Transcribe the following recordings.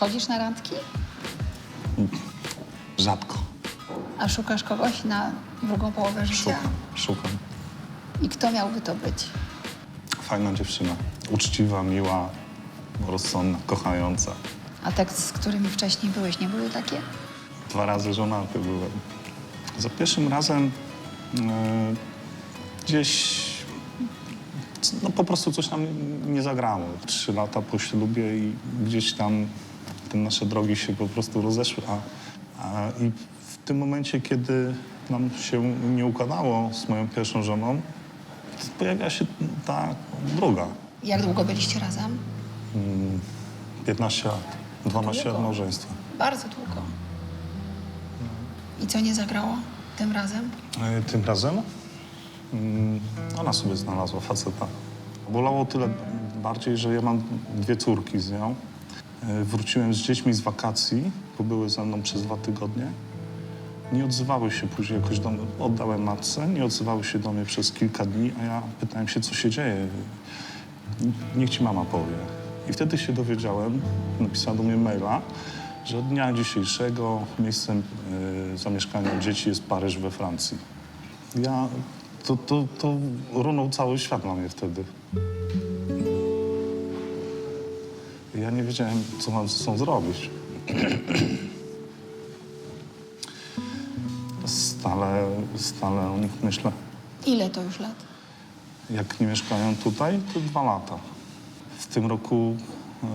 Chodzisz na randki? Rzadko. A szukasz kogoś na drugą połowę życia? Szukam, szukam. I kto miałby to być? Fajna dziewczyna. Uczciwa, miła, rozsądna, kochająca. A te, z którymi wcześniej byłeś, nie były takie? Dwa razy żonaty byłem. Za pierwszym razem e, gdzieś no po prostu coś nam nie zagrało. Trzy lata po ślubie i gdzieś tam te nasze drogi się po prostu rozeszły. A, a, I w tym momencie, kiedy nam się nie układało z moją pierwszą żoną, pojawia się ta druga. Jak długo byliście razem? 15 lat, 12 lat Długo. małżeństwa. Bardzo długo. I co nie zagrało tym razem? E, Tym razem mm, ona sobie znalazła faceta. Bolało tyle bardziej, że ja mam dwie córki z nią. E, Wróciłem z dziećmi z wakacji, bo były ze mną przez dwa tygodnie. Nie odzywały się później jakoś do mnie. Oddałem matce, nie odzywały się do mnie przez kilka dni, a ja pytałem się, co się dzieje. Niech ci mama powie. I wtedy się dowiedziałem, napisała do mnie maila, że od dnia dzisiejszego miejscem y, zamieszkania dzieci jest Paryż we Francji. Ja, to, to, to runął cały świat na mnie wtedy. Ja nie wiedziałem, co mam ze sobą zrobić. Stale, stale o nich myślę. Ile to już lat? Jak nie mieszkają tutaj, to dwa lata. W tym roku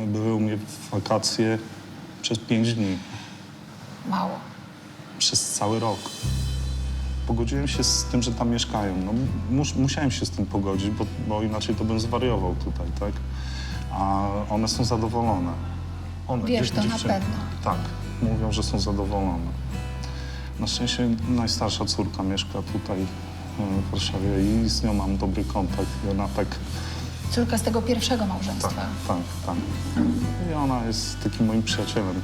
e, były u mnie wakacje przez pięć dni, Mało. przez cały rok. Pogodziłem się z tym, że tam mieszkają. No, mus, musiałem się z tym pogodzić, bo, bo inaczej to bym zwariował tutaj, tak? A one są zadowolone. One, Wiesz to na dziewczyny. pewno. Tak, mówią, że są zadowolone. Na szczęście najstarsza córka mieszka tutaj e, w Warszawie i z nią mam dobry kontakt. I ona tak Córka z tego pierwszego Tak, małżeństwa. tak, tak. I ona jest takim moim przyjacielem,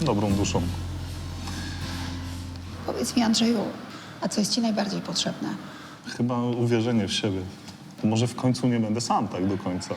dobrą duszą. Powiedz mi, Andrzeju, a co jest ci najbardziej potrzebne? Chyba uwierzenie w siebie. To może w końcu nie będę sam tak do końca.